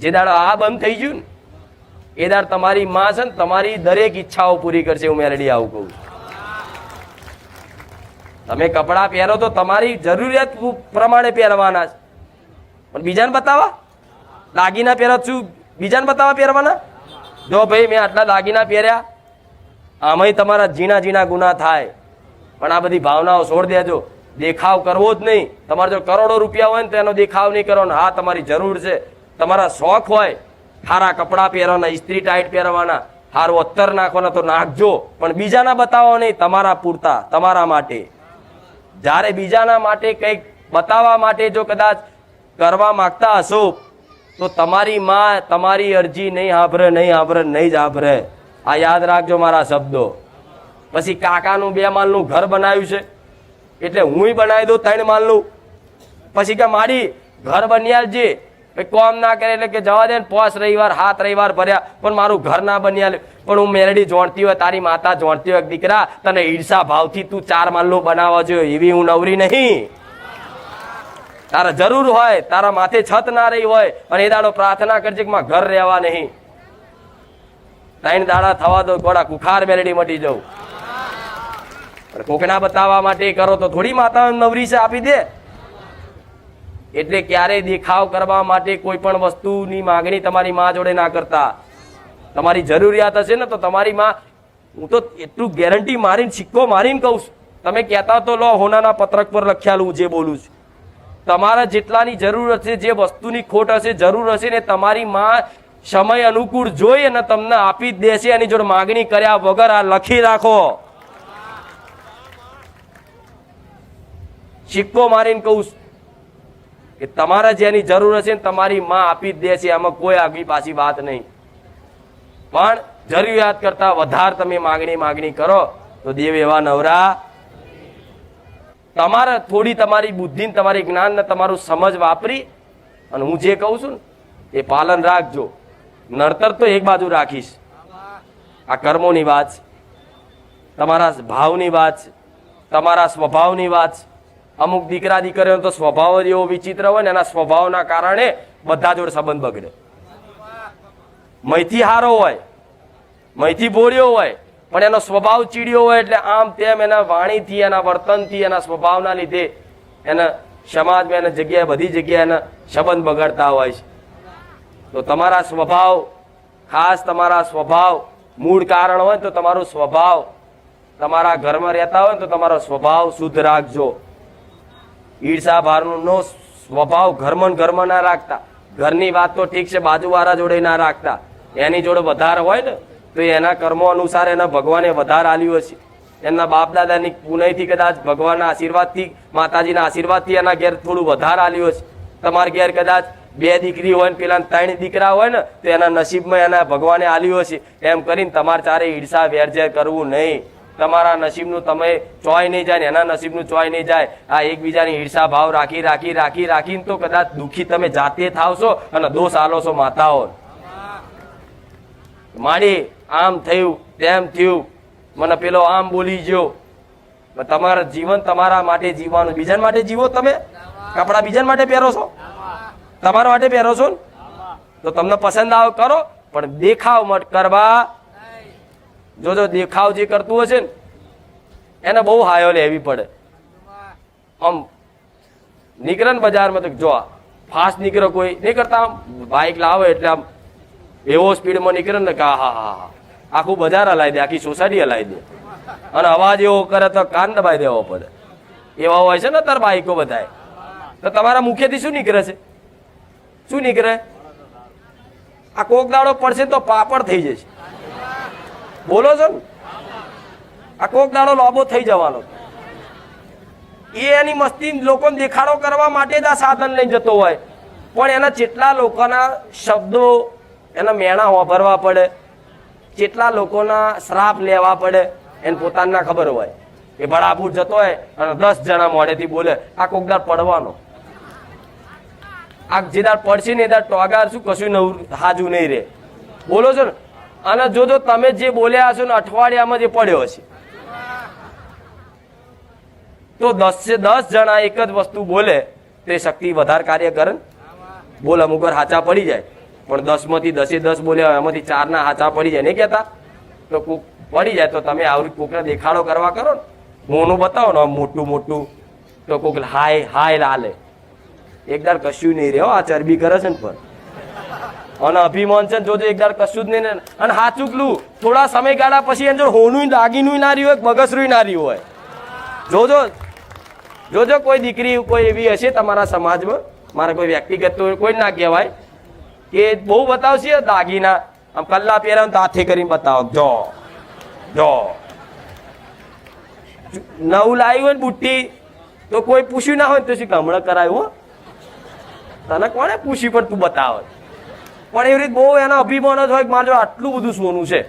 જે દાડો આ બંધ થઈ ગયું ને, એ દાડ તમારી માં છે ને, તમારી દરેક ઈચ્છાઓ પૂરી કરશે હું મેલડી આવું કહું તમે કપડાં પહેરો તો તમારી જરૂરિયાત પ્રમાણે પહેરવાના છે. પણ બીજાને બતાવવા દાગીના પહેરો છું, બીજાને બતાવવા પહેરવાના? જો ભાઈ મેં આટલા દાગીના પહેર્યા, આમાંય તમારા ઝીણા ઝીણા ગુના થાય. પણ આ બધી ભાવનાઓ છોડ દેજો. દેખાવ કરવો જ નહીં. તમારે જો કરોડો રૂપિયા હોય ને તો એનો દેખાવ નહીં કરવાનો. હા, તમારી જરૂર છે. તમારા શોખ હોય સારા કપડાં પહેરવાના, ઇસ્ત્રી ટાઈટ પહેરવાના સારું અત્તર નાખવાના તો નાખજો, પણ બીજાના બતાવો નહીં, તમારા પૂરતા, તમારા માટે. જ્યારે બીજાના માટે કંઈક બતાવવા માટે જો કદાચ કરવા માગતા હશો, તો તમારી માં તમારી અરજી નહીં આભરે નહીં આભરે નહીં જ આભરે આ યાદ રાખજો મારા શબ્દો. પછી કાકાનું બે માલનું ઘર બનાવ્યું છે, એટલે હુંય બનાવી દઉં ત્રણ માલનું. પછી કે મારી ઘર બન્યા આલજે કોમ ના કરે એટલે કે જવા દે ને પોસ રવિવાર હાથ રવિવાર ભર્યા. પણ મારું ઘર ના બની આલે પણ હું મેરડી જોણતી હોય, તારી માતા જોણતી હોય દીકરા, તને ઈર્ષા ભાવથી તું ચાર માલનું બનાવવા જોઈએ. એવી હું નવરી નહીં. તારા જરૂર હોય, તારા માથે છત ના રહી હોય, અને એ દાડો પ્રાર્થના કરજે કે ઘર રહેવા નહીં. ત્રણ દાડા થવા દો, ગોળા કુખાર મેરડી મટી જવું. કોકના બતાવવા માટે કરો તો થોડી માતા નવરી છે આપી દે. એટલે ક્યારેય દેખાવ કરવા માટે કોઈ પણ વસ્તુની માગણી તમારી મા જોડે ના કરતા. તમારી જરૂરિયાત હશે ને તો તમારી મા, હું તો એટલું ગેરંટી મારીને સિક્કો મારીને કહું છું. તમે કહેતા તો લો, હોનાના પત્રક પર લખ્યાલું જે બોલું છું. તમારા જેટલાની જરૂર હશે, જે વસ્તુની ખોટ હશે, જરૂર હશે ને તમારી મા સમય અનુકૂળ જોઈ અને તમને આપી જ દેશે, એની જોડે માગણી કર્યા વગર આ લખી રાખો. સિક્કો મારીને કહું છું. કે તમારે જેની જરૂર હશે ને તમારી માં આપી જ દે છે, આમાં કોઈ આગવી પાછી વાત નહીં. પણ જરૂરિયાત કરતા વધારે તમે માગણી માગણી કરો, તો દેવ એવા નવરા. તમારે થોડી તમારી બુદ્ધિ તમારી જ્ઞાન ને તમારું સમજ વાપરી, અને હું જે કહું છું એ પાલન રાખજો. નડતર તો એક બાજુ રાખીશ. આ કર્મોની વાત તમારા ભાવની વાત તમારા સ્વભાવની વાત છે. અમુક દીકરા દીકરીઓનો તો સ્વભાવ જ એવો વિચિત્ર હોય ને એના સ્વભાવના કારણે બધા જોડે સંબંધ બગડે. મહિતી હારો હોય મહિતી બોળ્યો હોય, પણ એનો સ્વભાવ ચીડ્યો હોય એટલે આમ તેમ એના વાણીથી, એના વર્તનથી, એના સ્વભાવના લીધે એના સમાજમાં એના જગ્યાએ બધી જગ્યાએ એના સંબંધ બગડતા હોય છે. તો તમારા સ્વભાવ, ખાસ તમારા સ્વભાવ, મૂળ કારણ હોય તો તમારો સ્વભાવ, તમારા ઘરમાં રહેતા હોય તો તમારો સ્વભાવ શુદ્ધ રાખજો. ઈર્ષા ભારનો સ્વભાવ ઘરમાં ને ઘરમાં ના રાખતા. ઘરની વાત તો ઠીક છે, બાજુવાળા જોડે ના રાખતા. એની જોડે વધારે હોય ને, તો એના કર્મો અનુસાર એના ભગવાને વધારે આલ્યું હશે. એમના બાપ દાદાની પુનઃથી કદાચ ભગવાનના આશીર્વાદથી, માતાજીના આશીર્વાદથી એના ઘેર થોડું વધારે આલ્યું હશે. તમારા ઘેર કદાચ બે દીકરી હોય ને, પેલા ત્રણ દીકરા હોય ને, તો એના નસીબમાં એના ભગવાને આલ્યું હશે. એમ કરીને તમારે ચારે ઈર્ષા વેરઝેર કરવું નહીં. તમારા નસીબનું તમે ચોય નહીં જાય ને એના નસીબનું ચોય નહીં જાય. આ એકબીજાની ઈર્ષા ભાવ રાખી રાખી રાખી, રાખીને તો કદાચ દુઃખી તમે જાતે થાવશો અને દોષ આલો છો માતાઓ. માડી, આમ થયું, તેમ થયું. મને પેલો આમ બોલી ગયો. તમારા જીવન તમારા માટે જીવવાનું. બીજા માટે જીવો તમે? કપડા બીજા માટે પહેરો છો? તમારા માટે પહેરો છો ને? તો તમને પસંદ આવો, કરો. પણ દેખાવ મત કરવા. જો જો દેખાવ જે કરતું હશે ને, એને બહુ હાયો લેવી પડે. આમ નીકળે ને બજારમાં તો જો ફાસ્ટ નીકળે કોઈ, નહીં કરતા આમ બાઇક લાવે એટલે આમ એવો સ્પીડમાં નીકળે ને કે હા હા હા. આખું બજાર હલાવી દે, આખી સોસાયટી હલાવી દે. અને અવાજ એવો કરે તો કાન દબાઈ દેવો પડે. એવા હોય છે ને તાર બાઈકો બધાય. તો તમારા મુખ્યથી શું નીકળે છે? શું નીકળે? આ કોક દાડો પડશે તો પાપડ થઈ જશે. બોલો છો ને? આ કોક દાડો લોબો થઈ જવાનો. એ એની મસ્તી લોકોને દેખાડો કરવા માટે જ આ સાધન લઈને જતો હોય. પણ એના જેટલા લોકોના શબ્દો એના મેણા વાપરવા પડે, જેટલા લોકોના શ્રાપ લેવા પડે, એને પોતાના ખબર હોય. એ બળાપુર જતો હોય અને દસ જણા મોડેથી બોલે, આ કોકદાર પડવાનો. આ જેદાર પડશે ને એદાર ટોગાર શું, કશું નવું હાજુ નહીં રે બોલો છો ને? અને જોજો તમે જે બોલ્યા હશો ને અઠવાડિયામાં જે પડ્યો હશે. તો દસ દસ જણા એક જ વસ્તુ બોલે, તે શક્તિ વધારે કાર્ય કરે બોલ અમુક વાર હાચા પડી જાય. પણ દસમાંથી દસે દસ બોલ્યા એમાંથી ચારના હાચા પડી જાય. નહીં કેતા તો કોક પડી જાય તો તમે આવી કોકને દેખાડો કરવા કરો ને. મોનું બતાવો ને મોટું મોટું. તો કોક હાય હાય લાલે. એકદાર કશું નહીં રહ્યો, આ ચરબી કરે છે ને પણ. અને અભિમાન છે જોજો એકદાર કશું જ નહીં અને અને હાચુકલું, થોડા સમયગાળા પછી જો હોનું દાગીનું ના રહ્યું હોય બગસરું ના રહ્યું હોય. જોજો જોજો કોઈ દીકરી કોઈ એવી હશે તમારા સમાજમાં, મારા કોઈ વ્યક્તિગત કોઈ ના કહેવાય, કે બહુ બતાવશે દાગીના. આમ કલ્લા પહેરાવ તો હાથે કરીને બતાવો. જો જો. નવું લાવ્યું હોય ને બુટ્ટી, તો કોઈ પૂછ્યું ના હોય તો શું હમણાં કરાયું તને કોણે પૂછ્યું પણ તું બતાવે. પણ એવી રીતે બહુ એના અભિમાન જ હોય કે મારે આટલું બધું સોનું છે.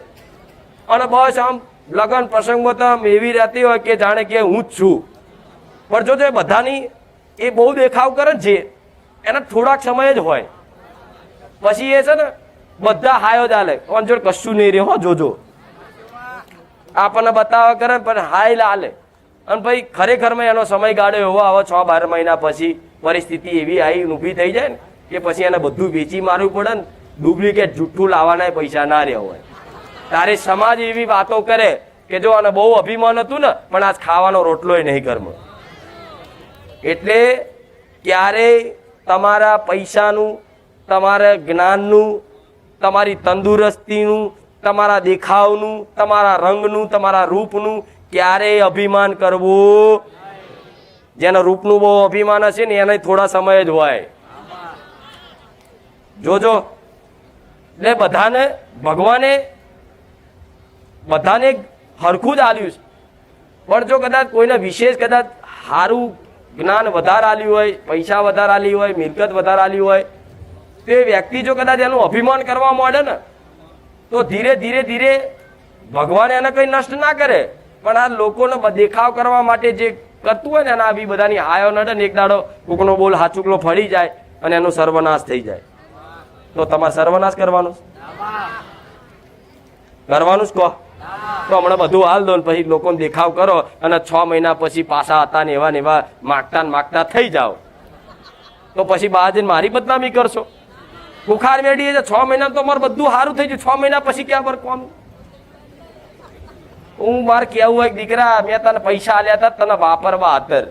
અને બસ આમ લગ્ન પ્રસંગમાં તો આમ એવી રહેતી હોય કે જાણે કે હું જ છું. પણ જો એ બધાની એ બહુ દેખાવ કરે છે, એના થોડાક સમય જ હોય. પછી એ છે ને બધા હાયો ચાલે પણ જોડે કશું નહીં રહે હો, જોજો. આપણને બતાવવા કરે પણ હાય લાલે અને ભાઈ ખરેખરમાં એનો સમય ગાળ્યો એવો આવે છ બાર મહિના પછી પરિસ્થિતિ એવી આવી ઊભી થઈ જાય ને. કે પછી એને બધું વેચી મારવું પડે ને ડુપ્લિકેટ જુઠ્ઠું લાવવાના પૈસા ના રહ્યા હોય. તારે સમાજ એવી વાતો કરે કે જો આને બહુ અભિમાન હતું ને, પણ આજ ખાવાનો રોટલોય નહીં ઘરમાં. એટલે ક્યારેય તમારા પૈસાનું, તમારા જ્ઞાનનું, તમારી તંદુરસ્તીનું, તમારા દેખાવનું, તમારા રંગનું, તમારા રૂપનું ક્યારેય અભિમાન કરવું. જેના રૂપનું બહુ અભિમાન હશે ને એને થોડા સમય જ હોય. જોજો. એટલે બધાને, ભગવાને, બધાને હરખું જ આલ્યું છે. પણ જો કદાચ કોઈને વિશેષ કદાચ સારું જ્ઞાન વધારે આલ્યું હોય, પૈસા વધારે આલી હોય, મિલકત વધારે આલી હોય, તો વ્યક્તિ જો કદાચ એનું અભિમાન કરવા માંડે ને, તો ધીરે ધીરે ધીરે ભગવાન એને કંઈ નષ્ટ ના કરે. પણ આ લોકોને દેખાવ કરવા માટે જે કરતું હોય ને, એના આવી બધાની હાયો નડે ને, એક દાડો કોકનો બોલ હાચુકલો ફળી જાય અને એનો સર્વનાશ થઈ જાય. તો તમારે સર્વનાશ કરવાનો? કરવાનું જ કહો. તો હમણાં બધું હાલ દો પછી લોકોને દેખાવ કરો અને છ મહિના પછી પાછા હતા ને એવા ને એવા માગતા માગતા થઈ જાઓ. તો પછી બહાર મારી બદનામી કરશો? બુખાર મેળીએ છે, છ મહિના તો મારે બધું સારું થઈ ગયું. છ મહિના પછી ક્યાં પર કોમ હું મારે કેવું હોય દીકરા, મેં તને પૈસા આલ્યા હતા, તને વાપરવા હાતર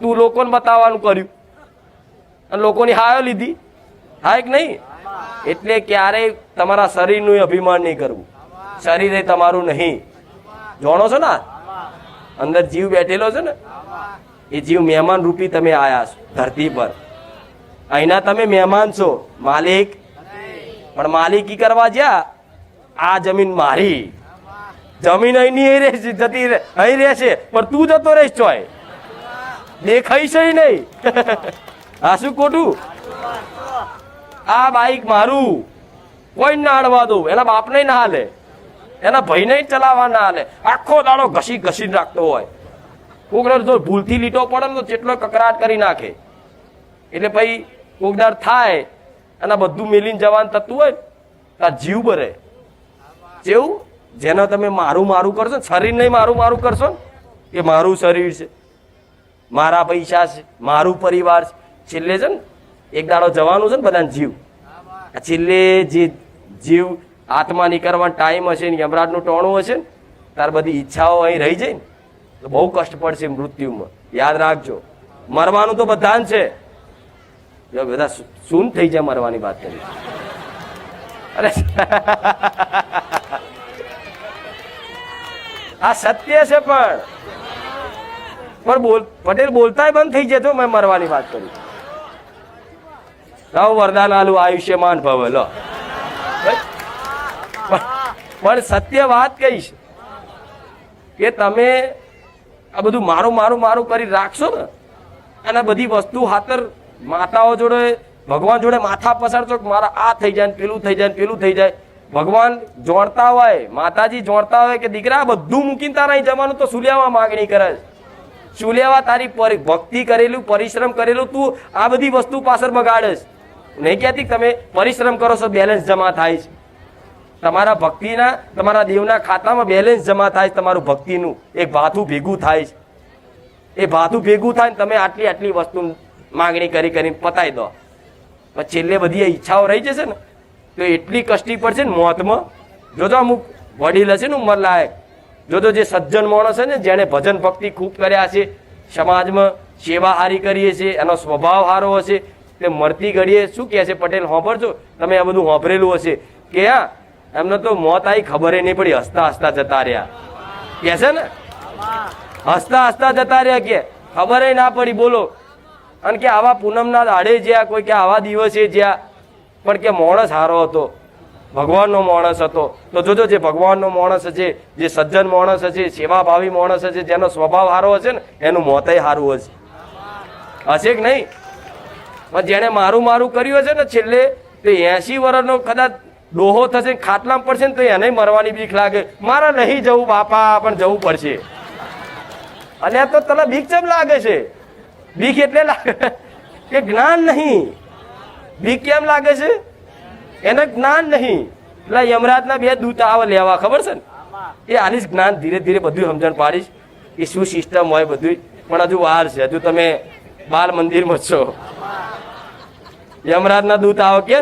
તું લોકોને બતાવવાનું કર્યું. અને લોકોની હાયો લીધી. હા કે નહીં? એટલે ક્યારેય તમારા શરીરનું અભિમાન નહીં કરવું. શરીર એ તમારું નહીં. જાણો છો ને અંદર જીવ બેઠેલો છે ને? એ જીવ મહેમાન રૂપી તમે આયા છો, ધરતી પર. અહીંના તમે મહેમાન છો, માલિક. પણ માલિકી કરવા જ્યાં? આ જમીન મારી. જમીન અહીંની અહીં રહેશે, જતી અહીં રહેશે, પણ તું જતો રહીશ ચોય. દેખાઈ છે નહીં. આ શું ખોટું? આ બાઈક મારું. કોઈ ના અડવા દઉં. એના બાપને ના હાલે. એના ભાઈને ચલાવવા ના હાલે. આખો દાડો ઘસી ઘસીને રાખતો હોય. કોકદાર જો ભૂલથી લીટો પડે ને તો જેટલો કકરાટ કરી નાખે. એટલે પછી કોકદાર થાય અને બધું મેલીને જવાનું થતું હોય તો જીવ બરે. જેવું? જેને તમે મારું મારું કરશો ને, શરીર નહીં મારું મારું કરશો ને, એ મારું શરીર છે. મારા પૈસા છે, મારું પરિવાર છે. છેલ્લે છે ને એક દાડો જવાનું છે ને બધાને જીવ. છેલ્લે જે જીવ આત્મા નીકળવાનો ટાઈમ હશે ને, યમરાજનું ટોણું હશે ને, તાર બધી ઈચ્છાઓ અહીં રહી જાય ને, તો બહુ કષ્ટ પડશે મૃત્યુમાં. યાદ રાખજો. મરવાનું તો બધાને છે. બધા સૂન થઈ જાય મરવાની વાત કરી. અરે આ સત્ય છે પણ. પણ બોલ, પટેલ બોલતા બંધ થઈ જતો મેં મરવાની વાત કરી. નવ વરદાન આલું આયુષ્યમાન ભવ લો. પણ- સત્ય વાત કહીશ કે તમે આ બધું મારું મારું મારું કરી રાખશો ને અને બધી વસ્તુ હાતર માતાઓ જોડે ભગવાન જોડે માથા પસારશો કે મારા આ થઈ જાય ને પેલું થઈ જાય ને પેલું થઈ જાય. ભગવાન જોડતા હોય માતાજી જોડતા હોય કે દીકરા બધું મૂકીને તારા જવાનું તો સુલ્યાવા માગણી કરે છે. સુલિયાવા તારી પરી- ભક્તિ કરેલું પરિશ્રમ કરેલું તું આ બધી વસ્તુ પાછળ બગાડે છે. નહીં કહેતી તમે પરિશ્રમ કરો છો બેલેન્સ જમા થાય છે. તમારા ભક્તિના, તમારા દેવના ખાતામાં બેલેન્સ જમા થાય છે તમારું ભક્તિનું. એક ભાથું ભેગું થાય છે. એ ભાથું ભેગું થાય ને તમે આટલી આટલી વસ્તુ માંગણી કરી કરીને પતાવી દો. પણ છેલ્લે બધી ઈચ્છાઓ રહી જશે ને, તો એટલી કષ્ટી પડશે ને મોતમાં. જોજો અમુક વડીલ હશે ને ઉંમર લાયક જોજો જે સજ્જન માણસ છે ને, જેણે ભજન ભક્તિ ખૂબ કર્યા છે, સમાજમાં સેવા હારી કરીએ છીએ, એનો સ્વભાવ સારો હશે તે મળતી ઘડીએ શું કહે છે પટેલ હોંભરજો તમે આ બધું હોંભરેલું હશે. કે હા એમને તો મોત આવી ખબર નહીં પડી, હસતા હસતા જતા રહ્યા. કે છે ને? હસતા હસતા જતા રહ્યા કે, ખબર ના પડી, બોલો. અને કે આવા પૂનમના દાડે જ્યાં કોઈ કે આવા દિવસે જ્યાં પણ કે માણસ સારો હતો, ભગવાનનો માણસ હતો. તો જોજો જે ભગવાનનો માણસ છે જે સજ્જન માણસ હશે, સેવાભાવી માણસ હશે, જેનો સ્વભાવ સારો હશે ને, એનું મોતય સારું હશે. હશે કે નહીં? પણ જેણે મારું મારું કર્યું હશે ને છેલ્લે, તે એસી વર્ષનો કદાચ ડોહો થશે, ખાટલામાં પડશે ને તો એને મરવાની બીક લાગે. મારે નહીં જવું બાપા, પણ જવું પડશે. અને તો તને બીક ચમ લાગે છે? બીક એટલે લાગે કે જ્ઞાન નહીં. બીક કેમ લાગે છે? એને જ્ઞાન નહીં. એટલે યમરાજના બે દૂત આવે લેવા ખબર છે ને? એ આલીશ જ્ઞાન ધીરે ધીરે બધું સમજણ પાડીશ. એ શું સિસ્ટમ હોય બધું પણ હજુ વાર છે. હજુ તમે બાલ મંદિરમાં છો. યમરાજના દૂત આવે કે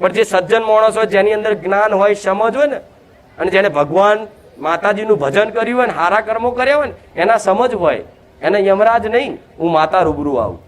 પણ જે સજ્જન માણસ હોય, જેની અંદર જ્ઞાન હોય, સમજ હોય ને, અને જેને ભગવાન માતાજીનું ભજન કર્યું હોય ને, હારા કર્મો કર્યા હોય ને, એના સમજ હોય, એને યમરાજ નહીં, હું માતા રૂબરૂ આવું.